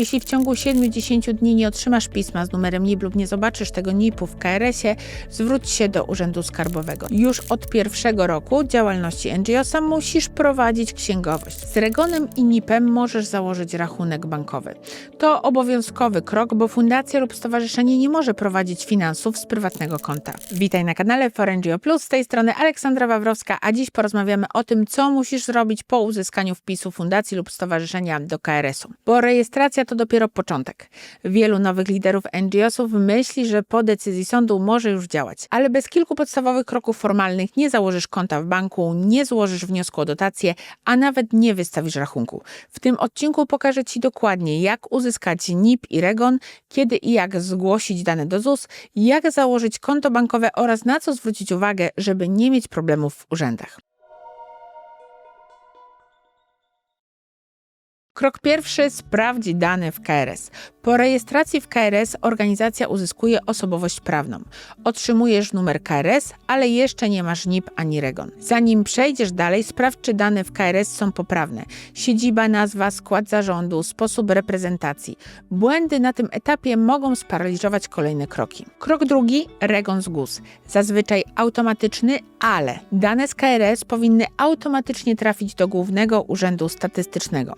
Jeśli w ciągu 7-10 dni nie otrzymasz pisma z numerem NIP lub nie zobaczysz tego NIP-u w KRS-ie, zwróć się do Urzędu Skarbowego. Już od pierwszego roku działalności NGO-sa musisz prowadzić księgowość. Z Regonem i NIP-em możesz założyć rachunek bankowy. To obowiązkowy krok, bo fundacja lub stowarzyszenie nie może prowadzić finansów z prywatnego konta. Witaj na kanale ForNGO Plus, z tej strony Aleksandra Wawrowska, a dziś porozmawiamy o tym, co musisz zrobić po uzyskaniu wpisu fundacji lub stowarzyszenia do KRS-u. Bo rejestracja to dopiero początek. Wielu nowych liderów NGO-sów myśli, że po decyzji sądu może już działać, ale bez kilku podstawowych kroków formalnych nie założysz konta w banku, nie złożysz wniosku o dotację, a nawet nie wystawisz rachunku. W tym odcinku pokażę Ci dokładnie, jak uzyskać NIP i REGON, kiedy i jak zgłosić dane do ZUS, jak założyć konto bankowe oraz na co zwrócić uwagę, żeby nie mieć problemów w urzędach. Krok pierwszy: sprawdź dane w KRS. Po rejestracji w KRS organizacja uzyskuje osobowość prawną. Otrzymujesz numer KRS, ale jeszcze nie masz NIP ani REGON. Zanim przejdziesz dalej, sprawdź, czy dane w KRS są poprawne. Siedziba, nazwa, skład zarządu, sposób reprezentacji. Błędy na tym etapie mogą sparaliżować kolejne kroki. Krok drugi: REGON z GUS. Zazwyczaj automatyczny, ale dane z KRS powinny automatycznie trafić do Głównego Urzędu Statystycznego.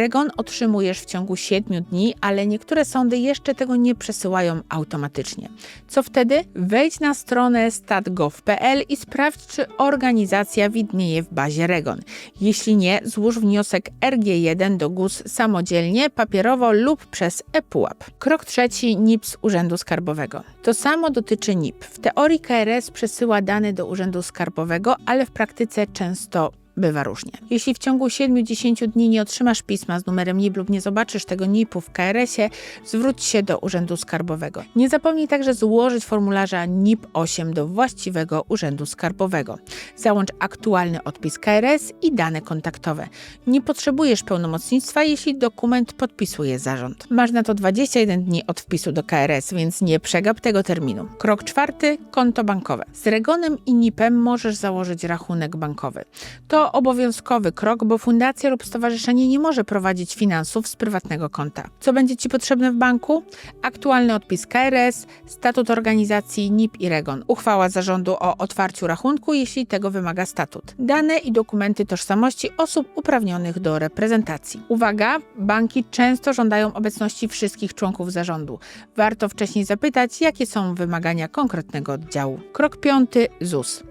REGON otrzymujesz w ciągu 7 dni, ale niektóre sądy jeszcze tego nie przesyłają automatycznie. Co wtedy? Wejdź na stronę stat.gov.pl i sprawdź, czy organizacja widnieje w bazie REGON. Jeśli nie, złóż wniosek RG1 do GUS samodzielnie, papierowo lub przez ePUAP. Krok trzeci NIP z Urzędu Skarbowego. To samo dotyczy NIP. W teorii KRS przesyła dane do Urzędu Skarbowego, ale w praktyce często bywa różnie. Jeśli w ciągu 7-10 dni nie otrzymasz pisma z numerem NIP lub nie zobaczysz tego NIP-u w KRS-ie, zwróć się do Urzędu Skarbowego. Nie zapomnij także złożyć formularza NIP 8 do właściwego Urzędu Skarbowego. Załącz aktualny odpis KRS i dane kontaktowe. Nie potrzebujesz pełnomocnictwa, jeśli dokument podpisuje zarząd. Masz na to 21 dni od wpisu do KRS, więc nie przegap tego terminu. Krok czwarty: konto bankowe. Z Regonem i NIP-em możesz założyć rachunek bankowy. To obowiązkowy krok, bo fundacja lub stowarzyszenie nie może prowadzić finansów z prywatnego konta. Co będzie Ci potrzebne w banku? Aktualny odpis KRS, statut organizacji NIP i REGON, uchwała zarządu o otwarciu rachunku, jeśli tego wymaga statut. Dane i dokumenty tożsamości osób uprawnionych do reprezentacji. Uwaga, banki często żądają obecności wszystkich członków zarządu. Warto wcześniej zapytać, jakie są wymagania konkretnego oddziału. Krok piąty ZUS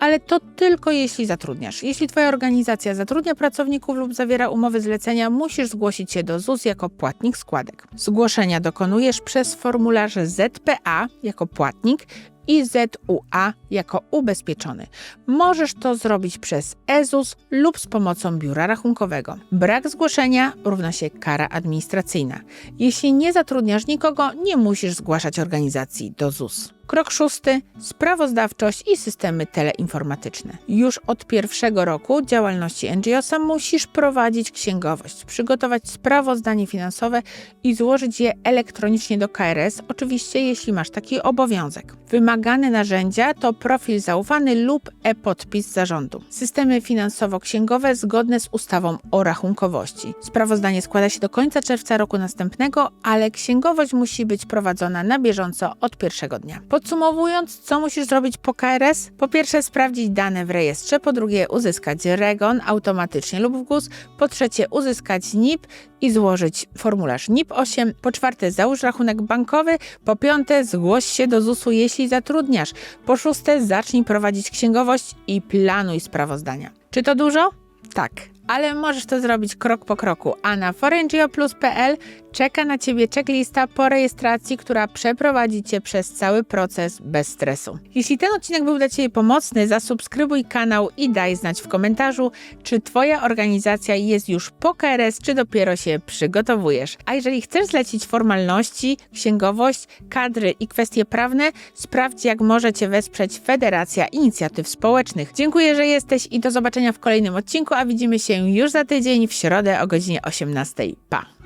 ale to tylko jeśli zatrudniasz. Jeśli Twoja organizacja zatrudnia pracowników lub zawiera umowy zlecenia, musisz zgłosić się do ZUS jako płatnik składek. Zgłoszenia dokonujesz przez formularz ZPA jako płatnik i ZUA jako ubezpieczony. Możesz to zrobić przez EZUS lub z pomocą biura rachunkowego. Brak zgłoszenia równa się kara administracyjna. Jeśli nie zatrudniasz nikogo, nie musisz zgłaszać organizacji do ZUS. Krok szósty: sprawozdawczość i systemy teleinformatyczne. Już od pierwszego roku działalności NGO-sa musisz prowadzić księgowość, przygotować sprawozdanie finansowe i złożyć je elektronicznie do KRS, oczywiście jeśli masz taki obowiązek. Wymagane narzędzia to profil zaufany lub e-podpis zarządu. Systemy finansowo-księgowe zgodne z ustawą o rachunkowości. Sprawozdanie składa się do końca czerwca roku następnego, ale księgowość musi być prowadzona na bieżąco od pierwszego dnia. Podsumowując, co musisz zrobić po KRS? Po pierwsze, sprawdzić dane w rejestrze, po drugie, uzyskać REGON automatycznie lub w GUS, po trzecie, uzyskać NIP i złożyć formularz NIP 8, po czwarte, załóż rachunek bankowy, po piąte, zgłoś się do ZUS-u, jeśli zatrudniasz, po szóste, zacznij prowadzić księgowość i planuj sprawozdania. Czy to dużo? Tak, ale możesz to zrobić krok po kroku, a na forengioplus.pl czeka na Ciebie checklista po rejestracji, która przeprowadzi Cię przez cały proces bez stresu. Jeśli ten odcinek był dla Ciebie pomocny, zasubskrybuj kanał i daj znać w komentarzu, czy Twoja organizacja jest już po KRS, czy dopiero się przygotowujesz. A jeżeli chcesz zlecić formalności, księgowość, kadry i kwestie prawne, sprawdź jak może Cię wesprzeć Federacja Inicjatyw Społecznych. Dziękuję, że jesteś i do zobaczenia w kolejnym odcinku, a widzimy już za tydzień w środę o godzinie 18. Pa!